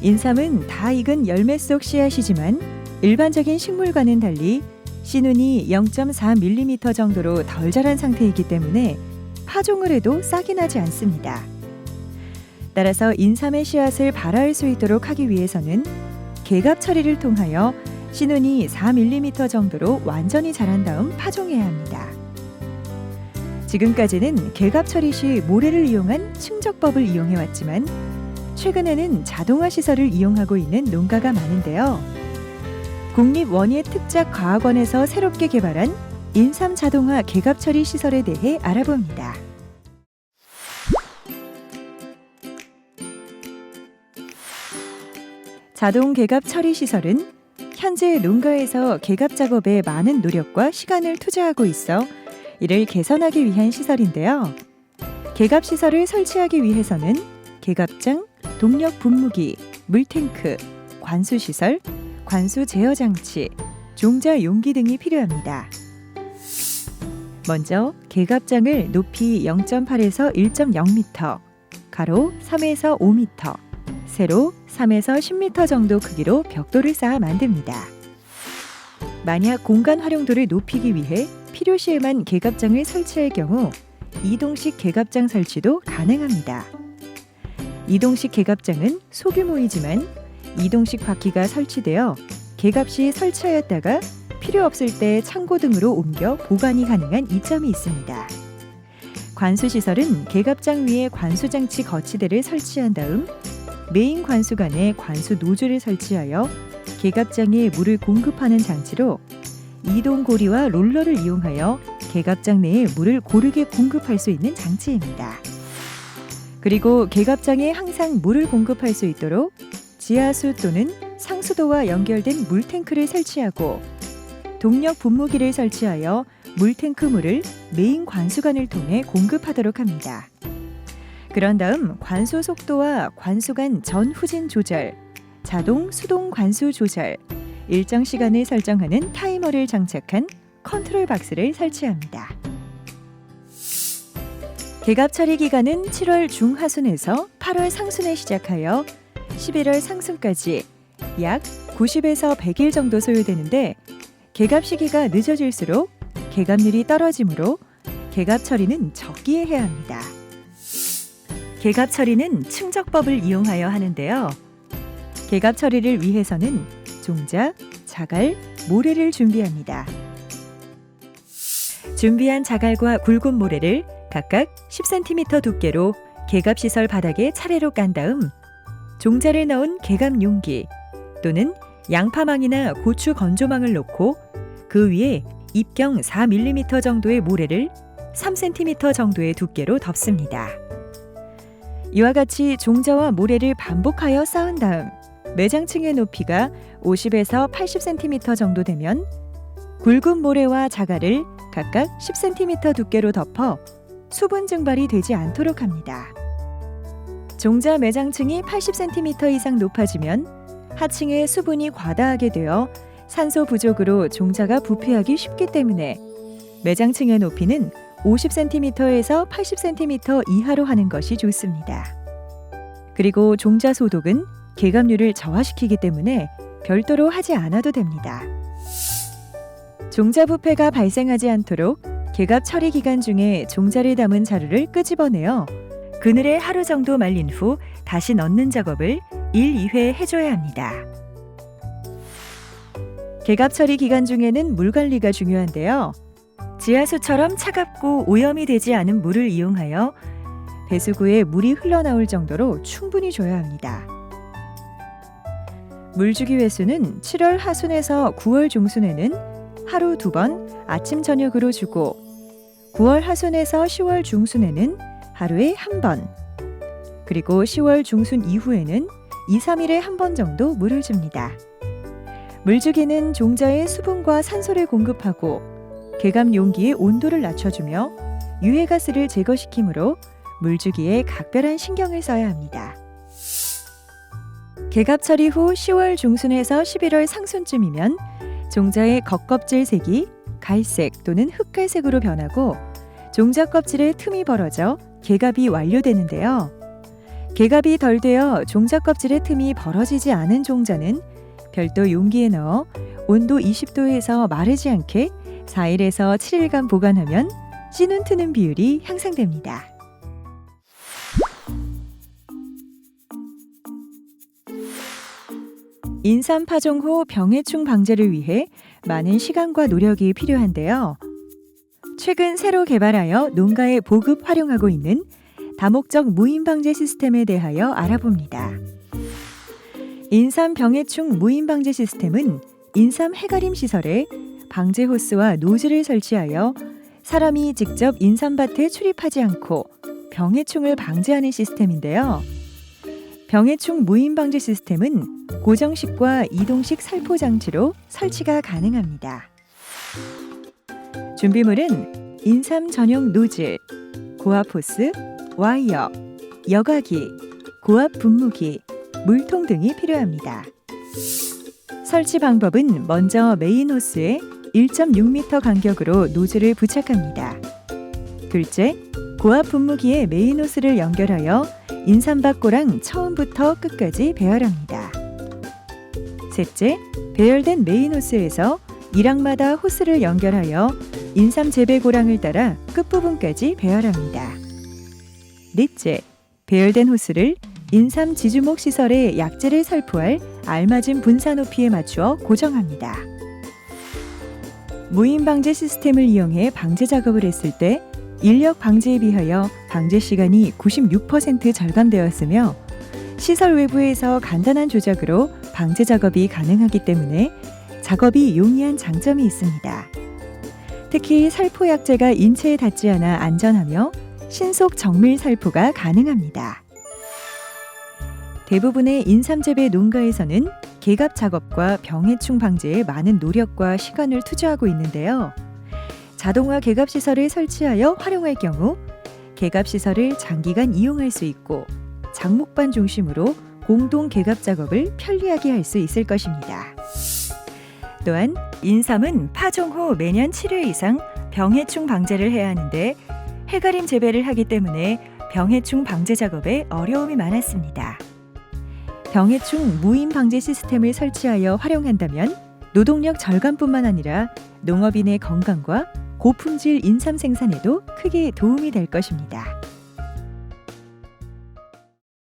인삼은 다 익은 열매 속 씨앗이지만 일반적인 식물과는 달리 씨눈이 0.4mm 정도로 덜 자란 상태이기 때문에 파종을 해도 싹이 나지 않습니다. 따라서 인삼의 씨앗을 발화할 수 있도록 하기 위해서는 개갑 처리를 통하여 씨눈이 4mm 정도로 완전히 자란 다음 파종해야 합니다. 지금까지는 개갑 처리 시 모래를 이용한 충적법을 이용해 왔지만 최근에는 자동화 시설을 이용하고 있는 농가가 많은데요. 국립원예특작과학원에서 새롭게 개발한 인삼 자동화 개갑 처리 시설에 대해 알아봅니다. 자동 개갑 처리 시설은 현재 농가에서 개갑 작업에 많은 노력과 시간을 투자하고 있어 이를 개선하기 위한 시설인데요. 개갑 시설을 설치하기 위해서는 개갑장, 동력 분무기, 물탱크, 관수 시설, 관수 제어 장치, 종자 용기 등이 필요합니다. 먼저 개갑장을 높이 0.8에서 1.0m, 가로 3에서 5m, 세로 3에서 10m 정도 크기로 벽돌을 쌓아 만듭니다. 만약 공간 활용도를 높이기 위해 필요시에만 개갑장을 설치할 경우 이동식 개갑장 설치도 가능합니다. 이동식 개갑장은 소규모이지만 이동식 바퀴가 설치되어 개갑 시 설치하였다가 필요 없을 때 창고 등으로 옮겨 보관이 가능한 이점이 있습니다. 관수 시설은 개갑장 위에 관수 장치 거치대를 설치한 다음 메인 관수관에 관수 노즐을 설치하여 개갑장에 물을 공급하는 장치로 이동 고리와 롤러를 이용하여 개갑장 내에 물을 고르게 공급할 수 있는 장치입니다. 그리고 개갑장에 항상 물을 공급할 수 있도록 지하수 또는 상수도와 연결된 물탱크를 설치하고 동력 분무기를 설치하여 물탱크 물을 메인 관수관을 통해 공급하도록 합니다. 그런 다음 관수 속도와 관수관 전후진 조절, 자동 수동 관수 조절, 일정 시간을 설정하는 타이머를 장착한 컨트롤 박스를 설치합니다. 개갑 처리 기간은 7월 중하순에서 8월 상순에 시작하여 11월 상순까지 약 90에서 100일 정도 소요되는데 개갑 시기가 늦어질수록 개갑률이 떨어지므로 개갑 처리는 적기에 해야 합니다. 개갑 처리는 충적법을 이용하여 하는데요. 개갑 처리를 위해서는 종자, 자갈, 모래를 준비합니다. 준비한 자갈과 굵은 모래를 각각 10cm 두께로 개갑 시설 바닥에 차례로 깐 다음 종자를 넣은 개갑 용기 또는 양파망이나 고추 건조망을 놓고 그 위에 입경 4mm 정도의 모래를 3cm 정도의 두께로 덮습니다. 이와 같이 종자와 모래를 반복하여 쌓은 다음 매장층의 높이가 50에서 80cm 정도 되면 굵은 모래와 자갈을 각각 10cm 두께로 덮어 수분 증발이 되지 않도록 합니다. 종자 매장층이 80cm 이상 높아지면 하층에 수분이 과다하게 되어 산소 부족으로 종자가 부패하기 쉽기 때문에 매장층의 높이는 50cm에서 80cm 이하로 하는 것이 좋습니다. 그리고 종자 소독은 개감률을 저하시키기 때문에 별도로 하지 않아도 됩니다. 종자 부패가 발생하지 않도록 개갑 처리 기간 중에 종자를 담은 자루를 끄집어내어 그늘에 하루 정도 말린 후 다시 넣는 작업을 1, 2회 해줘야 합니다. 개갑 처리 기간 중에는 물 관리가 중요한데요. 지하수처럼 차갑고 오염이 되지 않은 물을 이용하여 배수구에 물이 흘러나올 정도로 충분히 줘야 합니다. 물주기 횟수는 7월 하순에서 9월 중순에는 하루 두 번 아침 저녁으로 주고 9월 하순에서 10월 중순에는 하루에 한 번, 그리고 10월 중순 이후에는 2, 3일에 한 번 정도 물을 줍니다. 물주기는 종자에 수분과 산소를 공급하고 개감 용기의 온도를 낮춰주며 유해가스를 제거시키므로 물주기에 각별한 신경을 써야 합니다. 개갑 처리 후 10월 중순에서 11월 상순쯤이면 종자의 겉껍질 색이 갈색 또는 흑갈색으로 변하고 종자 껍질에 틈이 벌어져 개갑이 완료되는데요. 개갑이 덜 되어 종자 껍질의 틈이 벌어지지 않은 종자는 별도 용기에 넣어 온도 20도에서 마르지 않게 4일에서 7일간 보관하면 찌는 트는 비율이 향상됩니다. 인삼 파종 후 병해충 방제를 위해 많은 시간과 노력이 필요한데요. 최근 새로 개발하여 농가에 보급 활용하고 있는 다목적 무인 방제 시스템에 대하여 알아봅니다. 인삼 병해충 무인 방제 시스템은 인삼 해가림 시설에 방제 호스와 노즐을 설치하여 사람이 직접 인삼밭에 출입하지 않고 병해충을 방지하는 시스템인데요. 병해충 무인 방지 시스템은 고정식과 이동식 살포 장치로 설치가 가능합니다. 준비물은 인삼 전용 노즐, 고압 호스, 와이어, 여과기, 고압 분무기, 물통 등이 필요합니다. 설치 방법은 먼저 메인 호스에 1.6m 간격으로 노즐을 부착합니다. 둘째, 고압 분무기에 메인 호스를 연결하여 인삼밭고랑 처음부터 끝까지 배열합니다. 셋째, 배열된 메인 호스에서 일항마다 호스를 연결하여 인삼 재배 고랑을 따라 끝부분까지 배열합니다. 넷째, 배열된 호스를 인삼 지주목 시설의 약재를 살포할 알맞은 분사 높이에 맞추어 고정합니다. 무인 방제 시스템을 이용해 방제 작업을 했을 때 인력 방제에 비하여 방제 시간이 96% 절감되었으며 시설 외부에서 간단한 조작으로 방제 작업이 가능하기 때문에 작업이 용이한 장점이 있습니다. 특히 살포 약재가 인체에 닿지 않아 안전하며 신속 정밀 살포가 가능합니다. 대부분의 인삼재배 농가에서는 개갑 작업과 병해충 방제에 많은 노력과 시간을 투자하고 있는데요. 자동화 개갑 시설을 설치하여 활용할 경우 개갑 시설을 장기간 이용할 수 있고 장목반 중심으로 공동 개갑 작업을 편리하게 할 수 있을 것입니다. 또한 인삼은 파종 후 매년 7회 이상 병해충 방제를 해야 하는데 해가림 재배를 하기 때문에 병해충 방제 작업에 어려움이 많았습니다. 병해충 무인 방제 시스템을 설치하여 활용한다면 노동력 절감뿐만 아니라 농업인의 건강과 고품질 인삼 생산에도 크게 도움이 될 것입니다.